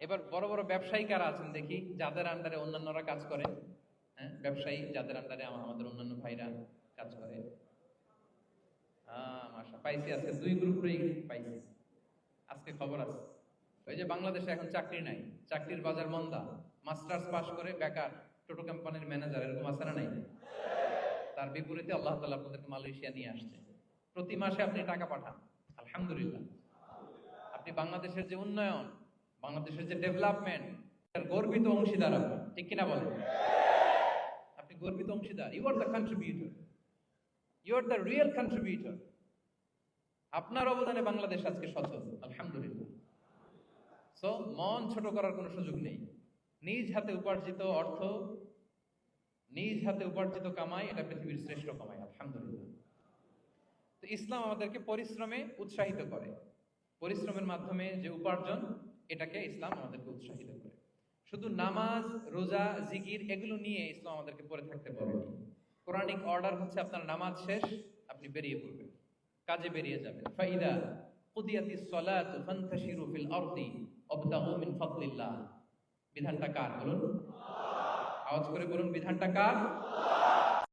এবার বড় বড় ব্যবসায়ী কারা আছেন দেখি, যাদের আন্ডারে অন্যান্যরা কাজ করে। হ্যাঁ ব্যবসায়ী যাদের আন্ডারে আমাদের অন্যান্য ভাইরা কাজ করে। পাইছি আজকে দুই গ্রুপেই পাইছি আজকে খবর আছে। ওই যে বাংলাদেশে এখন চাকরি নাই। চাকরির বাজার মন্দা। মাস্টার্স পাশ করে বেকার টোটো কোম্পানির ম্যানেজার এরকম আছে না নাই? তার বিপরীতে আল্লাহ তাআলা আপনাদেরকে মালয়েশিয়া নিয়ে আসছে। প্রতি মাসে আপনি টাকা পাঠান। আলহামদুলিল্লাহ। আপনি বাংলাদেশের যে উন্নয়ন, বাংলাদেশের যে ডেভেলপমেন্ট, এর গর্বিত অংশীদার আপনি। ঠিক কিনা বলেন? আপনি গর্বিত অংশীদার। You are the contributor you are the real contributor আপনার অবদানে বাংলাদেশ আজকে সচল। আলহামদুলিল্লাহ। সো মন ছোট করার কোনো সুযোগ নেই। নিজ হাতে উপার্জিত অর্থ নিজ হাতে উপার্জিত কামাই, এটা পৃথিবীর শ্রেষ্ঠ কামাই, আলহামদুলিল্লাহ। তো ইসলাম আমাদেরকে পরিশ্রমে উৎসাহিত করে। পরিশ্রমের মাধ্যমে যে উপার্জন, এটাকে ইসলাম আমাদেরকে উৎসাহিত করে। শুধু নামাজ, রোজা, জিকির, এগুলো নিয়ে ইসলাম আমাদেরকে পড়ে থাকতে বলেনি কোরআনিক অর্ডার হচ্ছে আপনার নামাজ শেষ, আপনি বেরিয়ে পড়বেন। কাজে বেরিয়ে যাবেন। ফাইদা কুদিয়াতি সলাত ফান্তাশিরু ফিল আরদি ওয়াবতাগু মিন ফাদলিল্লাহ। বিধানটা কার বলুন? আওয়াজ করে বলুন বিধানটা কার?